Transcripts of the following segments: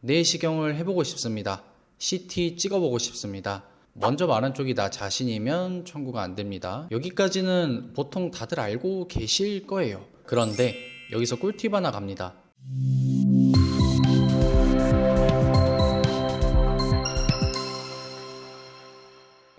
내시경을 해보고 싶습니다. CT 찍어보고 싶습니다. 먼저 말한 쪽이 나 자신이면 청구가 안 됩니다. 여기까지는 보통 다들 알고 계실 거예요. 그런데 여기서 꿀팁 하나 갑니다.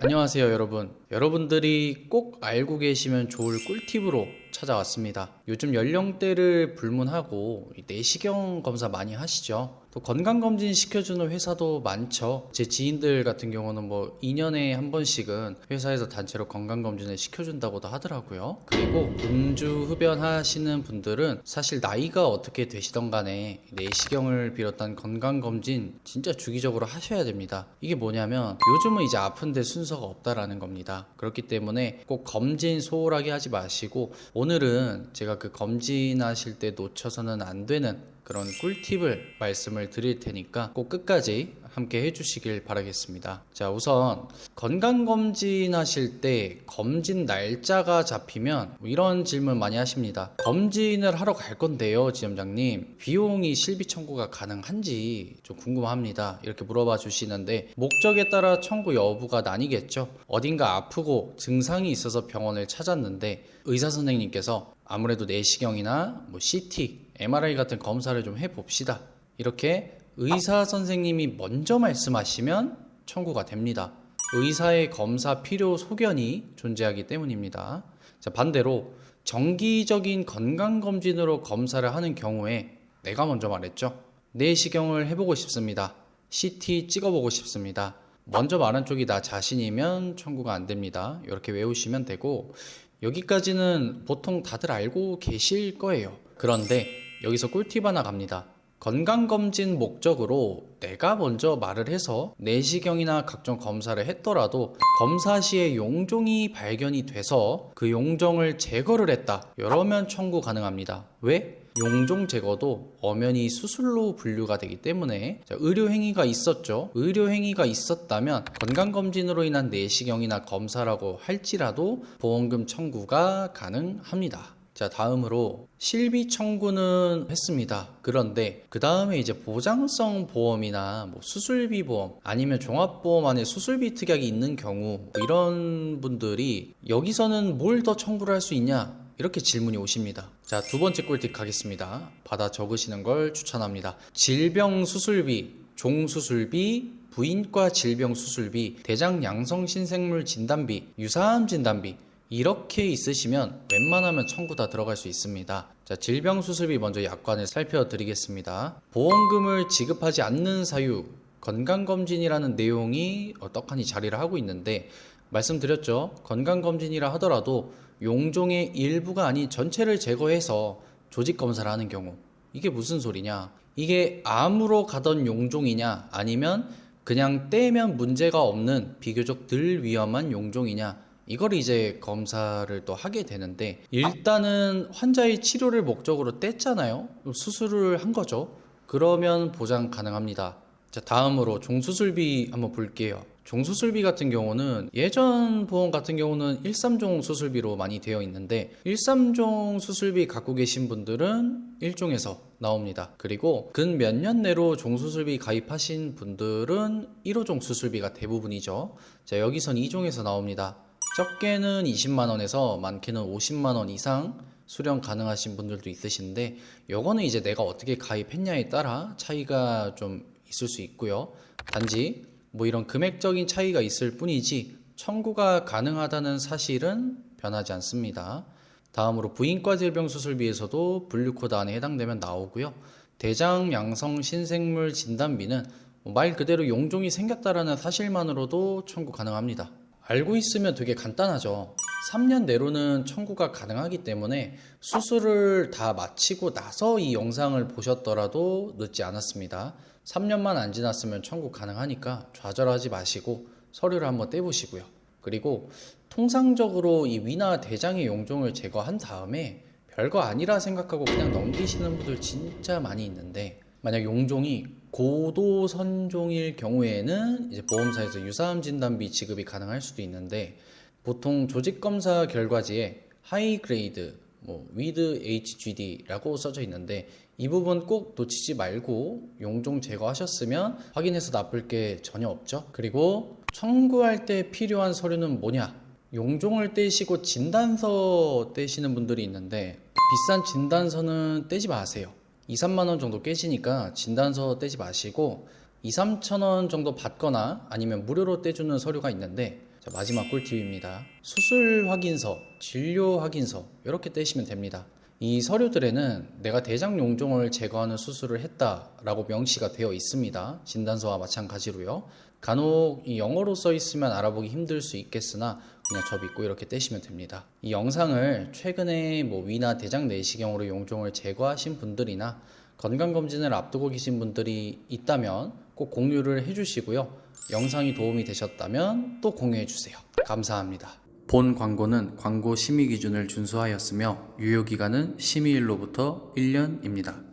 안녕하세요, 여러분. 여러분들이 꼭 알고 계시면 좋을 꿀팁으로 찾아왔습니다. 요즘 연령대를 불문하고 이 내시경 검사 많이 하시죠? 또 건강검진 시켜주는 회사도 많죠. 제 지인들 같은 경우는 뭐 2년에 한 번씩은 회사에서 단체로 건강검진을 시켜준다고도 하더라고요. 그리고 음주 흡연 하시는 분들은 사실 나이가 어떻게 되시던 간에 내시경을 비롯한 건강검진 진짜 주기적으로 하셔야 됩니다. 이게 뭐냐면 요즘은 이제 아픈데 순서가 없다라는 겁니다. 그렇기 때문에 꼭 검진 소홀하게 하지 마시고 오늘은 제가 그 검진하실 때 놓쳐서는 안 되는 그런 꿀팁을 말씀을 드릴 테니까 꼭 끝까지 함께 해주시길 바라겠습니다. 자, 우선 건강검진 하실 때 검진 날짜가 잡히면 뭐 이런 질문 많이 하십니다. 검진을 하러 갈 건데요, 지점장님. 비용이 실비 청구가 가능한지 좀 궁금합니다. 이렇게 물어봐 주시는데 목적에 따라 청구 여부가 나뉘겠죠. 어딘가 아프고 증상이 있어서 병원을 찾았는데 의사 선생님께서 아무래도 내시경이나 뭐 CT, MRI 같은 검사를 좀 해봅시다. 이렇게 의사 선생님이 먼저 말씀하시면 청구가 됩니다. 의사의 검사 필요 소견이 존재하기 때문입니다. 자, 반대로 정기적인 건강검진으로 검사를 하는 경우에 내가 먼저 말했죠. 내시경을 해보고 싶습니다. CT 찍어보고 싶습니다. 먼저 말한 쪽이 나 자신이면 청구가 안 됩니다. 이렇게 외우시면 되고, 여기까지는 보통 다들 알고 계실 거예요. 그런데 여기서 꿀팁 하나 갑니다. 건강검진 목적으로 내가 먼저 말을 해서 내시경이나 각종 검사를 했더라도 검사 시에 용종이 발견이 돼서 그 용종을 제거를 했다. 이러면 청구 가능합니다. 왜? 용종 제거도 엄연히 수술로 분류가 되기 때문에 자, 의료행위가 있었죠. 의료행위가 있었다면 건강검진으로 인한 내시경이나 검사라고 할지라도 보험금 청구가 가능합니다. 자, 다음으로 실비 청구는 했습니다. 그런데 그 다음에 이제 보장성 보험이나 뭐 수술비 보험 아니면 종합보험 안에 수술비 특약이 있는 경우 뭐 이런 분들이 여기서는 뭘 더 청구를 할 수 있냐? 이렇게 질문이 오십니다. 자, 두 번째 꿀팁 가겠습니다. 받아 적으시는 걸 추천합니다. 질병 수술비, 종수술비, 부인과 질병 수술비, 대장 양성 신생물 진단비, 유사암 진단비, 이렇게 있으시면 웬만하면 청구 다 들어갈 수 있습니다. 자, 질병 수술비 먼저 약관을 살펴드리겠습니다. 보험금을 지급하지 않는 사유, 건강검진이라는 내용이 떡하니 자리를 하고 있는데, 말씀드렸죠. 건강검진이라 하더라도 용종의 일부가 아닌 전체를 제거해서 조직검사를 하는 경우. 이게 무슨 소리냐? 이게 암으로 가던 용종이냐? 아니면 그냥 떼면 문제가 없는 비교적 덜 위험한 용종이냐? 이걸 이제 검사를 또 하게 되는데 일단은 환자의 치료를 목적으로 뗐잖아요. 수술을 한 거죠. 그러면 보장 가능합니다. 자, 다음으로 종수술비 한번 볼게요. 종수술비 같은 경우는 예전 보험 같은 경우는 13종 수술비로 많이 되어 있는데 13종 수술비 갖고 계신 분들은 1종에서 나옵니다. 그리고 근 몇 년 내로 종수술비 가입하신 분들은 1호종 수술비가 대부분이죠. 자, 여기선 2종에서 나옵니다. 적게는 20만 원에서 많게는 50만 원 이상 수령 가능하신 분들도 있으신데 요거는 이제 내가 어떻게 가입했냐에 따라 차이가 좀 있을 수 있고요. 단지 뭐 이런 금액적인 차이가 있을 뿐이지 청구가 가능하다는 사실은 변하지 않습니다. 다음으로 부인과 질병 수술비에서도 분류 코드 안에 해당되면 나오고요. 대장 양성 신생물 진단비는 말 그대로 용종이 생겼다라는 사실만으로도 청구 가능합니다. 알고 있으면 되게 간단하죠. 3년 내로는 청구가 가능하기 때문에 수술을 다 마치고 나서 이 영상을 보셨더라도 늦지 않았습니다. 3년만 안 지났으면 청구 가능하니까 좌절하지 마시고 서류를 한번 떼보시고요. 그리고 통상적으로 이 위나 대장의 용종을 제거한 다음에 별거 아니라 생각하고 그냥 넘기시는 분들 진짜 많이 있는데 만약 용종이 고도 선종일 경우에는 이제 보험사에서 유사암 진단비 지급이 가능할 수도 있는데 보통 조직 검사 결과지에 하이 그레이드 뭐 with HGD라고 써져 있는데 이 부분 꼭 놓치지 말고 용종 제거하셨으면 확인해서 나쁠 게 전혀 없죠. 그리고 청구할 때 필요한 서류는 뭐냐? 용종을 떼시고 진단서 떼시는 분들이 있는데 비싼 진단서는 떼지 마세요. 2, 3만 원 정도 깨지니까 진단서 떼지 마시고 2, 3천 원 정도 받거나 아니면 무료로 떼주는 서류가 있는데 자, 마지막 꿀팁입니다. 수술 확인서, 진료 확인서 이렇게 떼시면 됩니다. 이 서류들에는 내가 대장 용종을 제거하는 수술을 했다라고 명시가 되어 있습니다. 진단서와 마찬가지로요. 간혹 이 영어로 써 있으면 알아보기 힘들 수 있겠으나 그냥 저 믿고 이렇게 떼시면 됩니다. 이 영상을 최근에 뭐 위나 대장 내시경으로 용종을 제거하신 분들이나 건강검진을 앞두고 계신 분들이 있다면 꼭 공유를 해주시고요. 영상이 도움이 되셨다면 또 공유해주세요. 감사합니다. 본 광고는 광고 심의 기준을 준수하였으며 유효기간은 심의일로부터 1년입니다.